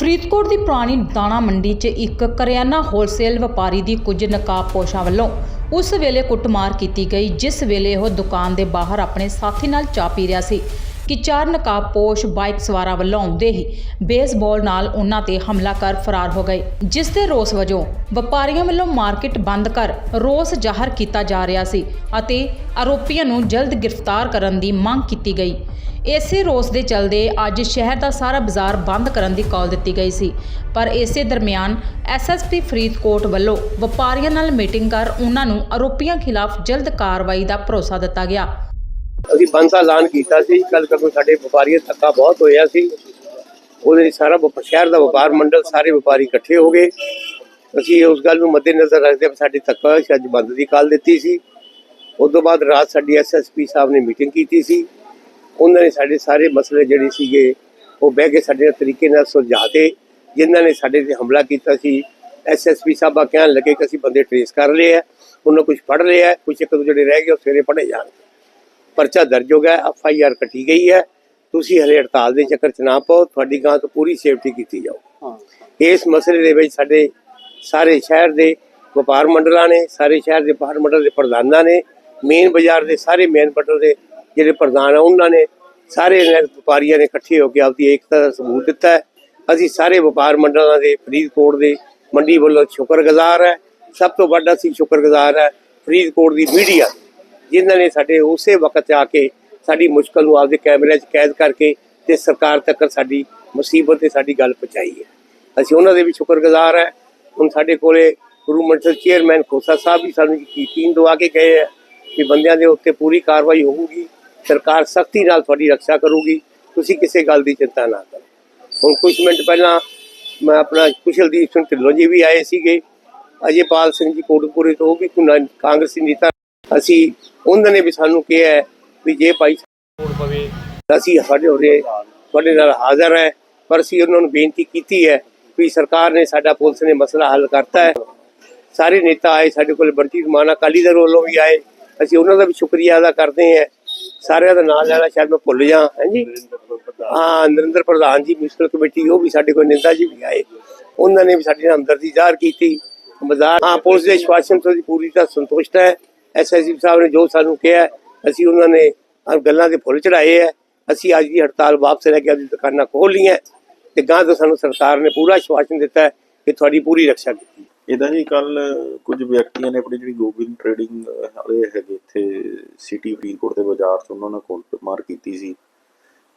ਫਰੀਦਕੋਟ ਦੀ ਪੁਰਾਣੀ ਦਾਣਾ ਮੰਡੀ 'ਚ ਇੱਕ ਕਰਿਆਨਾ ਹੋਲਸੇਲ ਵਪਾਰੀ ਦੀ ਕੁਝ ਨਕਾਬਪੋਸ਼ਾਂ ਵੱਲੋਂ ਉਸ ਵੇਲੇ ਕੁੱਟਮਾਰ ਕੀਤੀ ਗਈ, ਜਿਸ ਵੇਲੇ ਉਹ ਦੁਕਾਨ ਦੇ ਬਾਹਰ ਆਪਣੇ ਸਾਥੀ ਨਾਲ ਚਾਹ ਪੀ ਰਿਹਾ ਸੀ। ਕਿ ਚਾਰ ਨਕਾਬਪੋਸ਼ ਬਾਈਕ ਸਵਾਰਾਂ ਵੱਲੋਂ ਆਉਂਦੇ ਹੀ ਬੇਸਬਾਲ ਨਾਲ ਉਹਨਾਂ ਤੇ ਹਮਲਾ ਕਰ ਫਰਾਰ ਹੋ ਗਏ, ਜਿਸ ਦੇ ਰੋਸ ਵਜੋਂ ਵਪਾਰੀਆਂ ਵੱਲੋਂ ਮਾਰਕੀਟ ਬੰਦ ਕਰ ਰੋਸ ਜ਼ਾਹਰ ਕੀਤਾ ਜਾ ਰਿਹਾ ਸੀ ਅਤੇ ਆਰੋਪੀਆਂ ਨੂੰ ਜਲਦ ਗ੍ਰਿਫਤਾਰ ਕਰਨ ਦੀ ਮੰਗ ਕੀਤੀ ਗਈ। ਇਸੇ ਰੋਸ ਦੇ ਚਲਦੇ ਅੱਜ ਸ਼ਹਿਰ ਦਾ ਸਾਰਾ ਬਾਜ਼ਾਰ ਬੰਦ ਕਰਨ ਦੀ ਕਾਲ ਦਿੱਤੀ ਗਈ ਸੀ, ਪਰ ਇਸੇ ਦਰਮਿਆਨ ਐਸਐਸਪੀ ਫਰੀਦਕੋਟ ਵੱਲੋਂ ਵਪਾਰੀਆਂ ਨਾਲ ਮੀਟਿੰਗ ਕਰ ਉਹਨਾਂ ਨੂੰ ਆਰੋਪੀਆਂ ਖਿਲਾਫ ਜਲਦ ਕਾਰਵਾਈ ਦਾ ਭਰੋਸਾ ਦਿੱਤਾ ਗਿਆ। ਅਸੀਂ ਬੰਦ ਦਾ ਐਲਾਨ ਕੀਤਾ ਸੀ। ਕੱਲ ਕਦੋਂ ਸਾਡੇ ਵਪਾਰੀਆਂ ਧੱਕਾ ਬਹੁਤ ਹੋਇਆ ਸੀ। ਉਹਦੇ ਲਈ ਸਾਰਾ ਵਪ- ਸ਼ਹਿਰ ਦਾ ਵਪਾਰ ਮੰਡਲ ਸਾਰੇ ਵਪਾਰੀ ਇਕੱਠੇ ਹੋ ਗਏ। ਅਸੀਂ ਉਸ ਗੱਲ ਨੂੰ ਮੱਦੇਨਜ਼ਰ ਰੱਖਦੇ ਹੋਏ ਸਾਡੀ ਧੱਕਾ ਹੋਇਆ ਸੀ, ਅੱਜ ਬੰਦ ਦੀ ਕਾਲ ਦਿੱਤੀ ਸੀ। ਉਸ ਤੋਂ ਬਾਅਦ ਰਾਤ ਸਾਡੀ ਐਸਐਸਪੀ ਸਾਹਿਬ ਨੇ ਮੀਟਿੰਗ ਕੀਤੀ ਸੀ। ਉਹਨਾਂ ਨੇ ਸਾਡੇ ਸਾਰੇ ਮਸਲੇ ਜਿਹੜੇ ਸੀਗੇ ਉਹ ਬਹਿ ਕੇ ਸਾਡੇ ਤਰੀਕੇ ਨਾਲ ਸੁਲਝਾਤੇ। ਜਿਨ੍ਹਾਂ ਨੇ ਸਾਡੇ ਤੇ ਹਮਲਾ ਕੀਤਾ ਸੀ ਐਸਐਸਪੀ ਸਾਹਿਬਾ ਕਹਿਣ ਲੱਗੇ ਕਿ ਅਸੀਂ ਬੰਦੇ ਟ੍ਰੇਸ ਕਰ ਲਏ ਆ ਉਹਨਾਂ ਕੁਝ ਪੜ ਲਿਆ ਹੈ, ਕੁਝ ਇੱਕ ਦੋ ਜਿਹੜੇ ਰਹਿ ਗਏ ਉਹ ਸਵੇਰੇ ਪੜ੍ਹੇ ਜਾਣਗੇ। ਪਰਚਾ ਦਰਜ ਹੋ ਗਿਆ ਐਫ ਆਈ ਆਰ ਕੱਟੀ ਗਈ ਹੈ। ਤੁਸੀਂ ਹਲੇ ਹੜਤਾਲ ਦੇ ਚੱਕਰ ਚ ਨਾ ਪਾਓ ਤੁਹਾਡੀ ਗਾਂ ਤੋਂ ਪੂਰੀ ਸੇਫਟੀ ਕੀਤੀ ਜਾਓ ਇਸ ਮਸਲੇ ਦੇ ਵਿੱਚ ਸਾਡੇ ਸਾਰੇ ਸ਼ਹਿਰ ਦੇ ਵਪਾਰ ਮੰਡਲਾਂ ਨੇ ਸਾਰੇ ਸ਼ਹਿਰ ਦੇ ਵਪਾਰ ਮੰਡਲ ਦੇ ਪ੍ਰਧਾਨਾਂ ਨੇ ਮੇਨ ਬਾਜ਼ਾਰ ਦੇ ਸਾਰੇ ਮੇਨ ਮੰਡਲ ਦੇ ਜਿਹੜੇ ਪ੍ਰਧਾਨ ਆ ਉਹਨਾਂ ਨੇ ਸਾਰੇ ਵਪਾਰੀਆਂ ਨੇ ਇਕੱਠੇ ਹੋ ਕੇ ਆਪਦੀ ਏਕਤਾ ਦਾ ਸਬੂਤ ਦਿੱਤਾ ਹੈ। ਅਸੀਂ ਸਾਰੇ ਵਪਾਰ ਮੰਡਲਾਂ ਦੇ ਫਰੀਦਕੋਟ ਦੇ ਮੰਡੀ ਵੱਲੋਂ ਸ਼ੁਕਰਗੁਜ਼ਾਰ ਹੈ। ਸਭ ਤੋਂ ਵੱਡਾ ਅਸੀਂ ਸ਼ੁਕਰਗੁਜ਼ਾਰ ਹੈ ਫਰੀਦਕੋਟ ਦੀ ਮੀਡੀਆ ਜਿਨ੍ਹਾਂ ਨੇ ਸਾਡੇ ਉਸੇ ਵਕਤ ਆ ਕੇ ਸਾਡੀ ਮੁਸ਼ਕਲ ਨੂੰ ਆਪਦੇ ਕੈਮਰੇ 'ਚ ਕੈਦ ਕਰਕੇ ਤੇ ਸਰਕਾਰ ਤੱਕ ਸਾਡੀ ਮੁਸੀਬਤ ਤੇ ਸਾਡੀ ਗੱਲ ਪਹੁੰਚਾਈ ਹੈ। ਅਸੀਂ ਉਹਨਾਂ ਦੇ ਵੀ ਸ਼ੁਕਰਗੁਜ਼ਾਰ ਹੈ। ਹੁਣ ਸਾਡੇ ਕੋਲੇ ਗੁਰੂ ਮੰਡਲ ਚੇਅਰਮੈਨ ਖੋਸਾ ਸਾਹਿਬ ਵੀ ਸਾਨੂੰ ਯਕੀਨ ਦਵਾ ਕੇ ਗਏ ਹੈ ਕਿ ਬੰਦਿਆਂ ਦੇ ਉੱਤੇ ਪੂਰੀ ਕਾਰਵਾਈ ਹੋਊਗੀ, ਸਰਕਾਰ ਸਖਤੀ ਨਾਲ ਤੁਹਾਡੀ ਰੱਖਿਆ ਕਰੂਗੀ, ਤੁਸੀਂ ਕਿਸੇ ਗੱਲ ਦੀ ਚਿੰਤਾ ਨਾ ਕਰੋ। ਹੁਣ ਕੁਝ ਮਿੰਟ ਪਹਿਲਾਂ ਮੈਂ ਆਪਣਾ ਕੁਸ਼ਲਦੀਪ ਸਿੰਘ ਢਿੱਲੋਂ ਜੀ ਵੀ ਆਏ ਸੀਗੇ। ਅਜੇਪਾਲ ਸਿੰਘ ਜੀ ਕੋਟਪੁਰੇ ਤੋਂ ਉਹ ਵੀ ਕੋਈ ਕਾਂਗਰਸੀ ਨੇਤਾ ਅਸੀਂ ਉਹਨਾਂ ਨੇ ਵੀ ਸਾਨੂੰ ਕਿਹਾ ਵੀ ਜੇ ਭਾਈ ਅਸੀਂ ਸਾਡੇ ਹੋਰੇ ਤੁਹਾਡੇ ਨਾਲ ਹਾਜ਼ਰ ਹੈ। ਪਰ ਅਸੀਂ ਉਹਨਾਂ ਨੂੰ ਬੇਨਤੀ ਕੀਤੀ ਹੈ ਵੀ ਸਰਕਾਰ ਨੇ ਸਾਡਾ ਪੁਲਿਸ ਨੇ ਮਸਲਾ ਹੱਲ ਕਰਤਾ ਹੈ। ਸਾਰੇ ਨੇਤਾ ਆਏ ਸਾਡੇ ਕੋਲ ਬੰਟੀ ਮਾਨਾ ਅਕਾਲੀ ਦਲ ਵੱਲੋਂ ਵੀ ਆਏ। ਅਸੀਂ ਉਹਨਾਂ ਦਾ ਵੀ ਸ਼ੁਕਰੀਆ ਅਦਾ ਕਰਦੇ ਹਾਂ। ਸਾਰਿਆਂ ਦਾ ਨਾਮ ਲੈਣਾ ਸ਼ਾਇਦ ਮੈਂ ਭੁੱਲ ਜਾ? ਹਾਂਜੀ ਹਾਂ ਨਰਿੰਦਰ ਪ੍ਰਧਾਨ ਜੀ ਮਿਊਨਿਸਪਲ ਕਮੇਟੀ ਉਹ ਵੀ ਸਾਡੇ ਕੋਲ ਨੇਤਾ ਜੀ ਵੀ ਆਏ। ਉਹਨਾਂ ਨੇ ਵੀ ਸਾਡੇ ਨਾਲ ਹਮਦਰਦੀ ਜ਼ਾਹਰ ਕੀਤੀ। ਬਾਜ਼ਾਰ ਹਾਂ ਪੁਲਿਸ ਦੇ ਸ਼ਵਾਸਨ ਤੋਂ ਪੂਰੀ ਤਰ੍ਹਾਂ ਸੰਤੁਸ਼ਟ ਹੈ। ਐਸਐਸਪੀ ਸਾਹਿਬ ਨੇ ਜੋ ਸਾਨੂੰ ਕਿਹਾ, ਅਸੀਂ ਉਹਨਾਂ ਨੇ ਗੱਲਾਂ ਦੇ ਫੁੱਲ ਚੜਾਏ ਹੈ ਅਸੀਂ ਅੱਜ ਦੀ ਹੜਤਾਲ ਵਾਪਸ ਲੈ ਕੇ ਆਪਣੀ ਦੁਕਾਨਾਂ ਖੋਲ ਲਈਆਂ। ਤੇ ਗਾਂ ਤੋਂ ਸਾਨੂੰ ਸਰਕਾਰ ਨੇ ਪੂਰਾ ਸ਼ਵਾਸਨ ਦਿੱਤਾ ਕਿ ਤੁਹਾਡੀ ਪੂਰੀ ਰੱਖਿਆ ਕੀਤੀ। ਇਹਦਾ ਜੀ ਕੱਲ ਕੁਝ ਵਿਅਕਤੀਆਂ ਨੇ ਆਪਣੀ ਜਿਹੜੀ ਗੋਬਿੰਦ ਟ੍ਰੇਡਿੰਗ ਵਾਲੇ ਹੈਗੇ ਇੱਥੇ ਸਿਟੀ ਫਰੀਦਕੋਟ ਦੇ ਬਾਜ਼ਾਰ 'ਚ ਉਹਨਾਂ ਨਾਲ ਕੁੱਟ ਮਾਰ ਕੀਤੀ ਸੀ।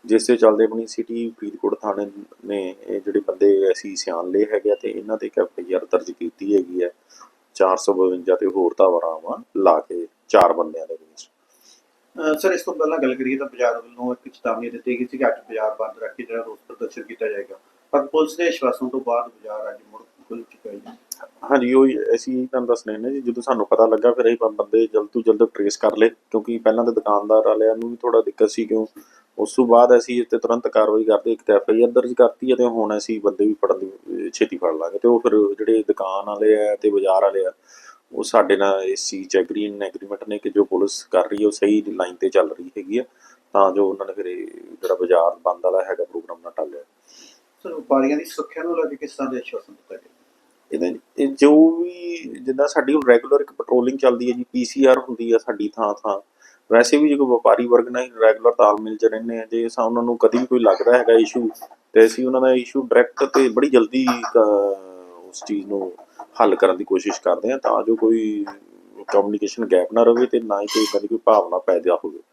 ਜਿਸ ਦੇ ਚੱਲਦੇ ਆਪਣੀ ਸਿਟੀ ਫਰੀਦਕੋਟ ਥਾਣੇ ਨੇ ਇਹ ਜਿਹੜੇ ਬੰਦੇ ਅਸੀਂ ਸਿਆਣ ਲਏ ਹੈਗੇ ਆ ਤੇ ਇਹਨਾਂ ਤੇ ਇੱਕ ਐਫਆਈਆਰ ਦਰਜ ਕੀਤੀ ਹੈਗੀ ਹੈ 452 ਤੇ ਹੋਰ ਧਾਰਾਵਾਂ ਲਾ ਕੇ ਚਾਰ ਬੰਦਿਆਂ ਦੇ ਵਿੱਚ। ਸਰ ਇਸ ਤੋਂ ਪਹਿਲਾਂ ਗੱਲ ਕਰੀਏ ਤਾਂ ਬਾਜ਼ਾਰ ਵੱਲੋਂ ਇੱਕ ਚੇਤਾਵਨੀ ਦਿੱਤੀ ਗਈ ਸੀ ਕਿ ਅੱਜ ਬਾਜ਼ਾਰ ਬੰਦ ਰੱਖ ਕੇ ਜਿਹੜਾ ਰੋਸ ਪ੍ਰਦਰਸ਼ਨ ਕੀਤਾ ਜਾਏਗਾ। ਪਰ ਪੁਲਿਸ ਦੇ ਆਸ਼ਵਾਸਨ ਤੋਂ ਬਾਅਦ ਬਾਜ਼ਾਰ ਅੱਜ ਮੁੜ ਖੁੱਲ ਚੁੱਕਾ ਹੈ ਹਾਂਜੀ ਉਹ ਹੀ ਅਸੀਂ ਤੁਹਾਨੂੰ ਦੱਸ ਰਹੇ ਨੇ ਜੀ ਜਦੋਂ ਸਾਨੂੰ ਪਤਾ ਲੱਗਾ ਫਿਰ ਅਸੀਂ ਬੰਦੇ ਜਲਦ ਤੋਂ ਜਲਦ ਟਰੇਸ ਕਰ ਲਏ ਕਿਉਂਕਿ ਪਹਿਲਾਂ ਤਾਂ ਦੁਕਾਨਦਾਰ ਵਾਲਿਆਂ ਨੂੰ ਵੀ ਥੋੜਾ ਦਿੱਕਤ ਸੀ ਕਿਉਂ ਉਸ ਤੋਂ ਬਾਅਦ ਅਸੀਂ ਇਸ ਤੇ ਤੁਰੰਤ ਕਾਰਵਾਈ ਕਰਦੇ ਇੱਕ ਤਾਂ ਐਫਆਈਆਰ ਦਰਜ ਕਰਤੀ ਹੈ ਤੇ ਹੁਣ ਅਸੀਂ ਬੰਦੇ ਵੀ ਫੜਨ ਦੀ ਛੇਤੀ ਫੜ ਲਾਂਗੇ ਤੇ ਉਹ ਫਿਰ ਜਿਹੜੇ ਦੁਕਾਨ ਵਾਲੇ ਆ ਤੇ ਬਾਜ਼ਾਰ ਵਾਲੇ ਆ ਉਹ ਸਾਡੇ ਨਾਲ ਇਸ ਚੀਜ਼ ਚ ਐਗਰੀਨ ਐਗਰੀਮੈਂਟ ਨੇ ਕਿ ਜੋ ਪੁਲਿਸ ਕਰ ਰਹੀ ਹੈ ਉਹ ਸਹੀ ਲਾਈਨ ਤੇ ਚੱਲ ਰਹੀ ਹੈਗੀ ਆ ਤਾਂ ਜੋ ਉਹਨਾਂ ਨੇ ਫਿਰ ਜਿਹੜਾ ਬਾਜ਼ਾਰ ਬੰਦ ਵਾਲਾ ਹੈਗਾ ਪ੍ਰੋਗਰਾਮ ਨਾ ਟਾਲਿਆ ਸਰ ਵਪਾਰੀਆਂ ਦੀ ਸੁਰੱਖਿਆ ਨੂੰ ਲੈ ਕੇ ਕਿਸ ਤਰ੍ਹਾਂ ਦੇ ਆਸ਼ਵਾਸਨ ਦਿੱਤਾ ਗਿਆ ਇਹਦੇ ਇਹ ਜੋ ਵੀ ਜਿੱਦਾਂ ਸਾਡੀ ਰੈਗੂਲਰ ਇੱਕ ਪੈਟਰੋਲਿੰਗ ਚੱਲਦੀ ਹੈ ਜੀ ਪੀਸੀਆਰ ਹੁੰਦੀ ਆ ਸਾਡੀ ਥਾਂ ਥਾਂ ਵੈਸੇ ਵੀ ਜੇ ਕੋਈ ਵਪਾਰੀ ਵਰਗ ਨਾਲ ਰੈਗੂਲਰ ਤਾਲਮੇਲ ਚ ਰਹਿੰਦੇ ਆ, ਜੇ ਸਾ, ਉਹਨਾਂ ਨੂੰ ਕਦੀ ਵੀ ਕੋਈ ਲੱਗਦਾ ਹੈਗਾ ਇਸ਼ੂ ਤੇ ਅਸੀਂ ਉਹਨਾਂ ਦਾ ਇਸ਼ੂ ਡਾਇਰੈਕਟ ਤੇ ਬੜੀ ਜਲਦੀ ਉਸ ਚੀਜ਼ ਨੂੰ ਹੱਲ ਕਰਨ ਦੀ ਕੋਸ਼ਿਸ਼ ਕਰਦੇ ਆ, ਤਾਂ ਜੋ ਕੋਈ ਕਮਿਊਨੀਕੇਸ਼ਨ ਗੈਪ ਨਾ ਰਵੇ ਤੇ ਨਾ ਹੀ ਕੋਈ ਕਦੀ ਕੋਈ ਭਾਵਨਾ ਪੈਦਾ ਹੋਵੇ।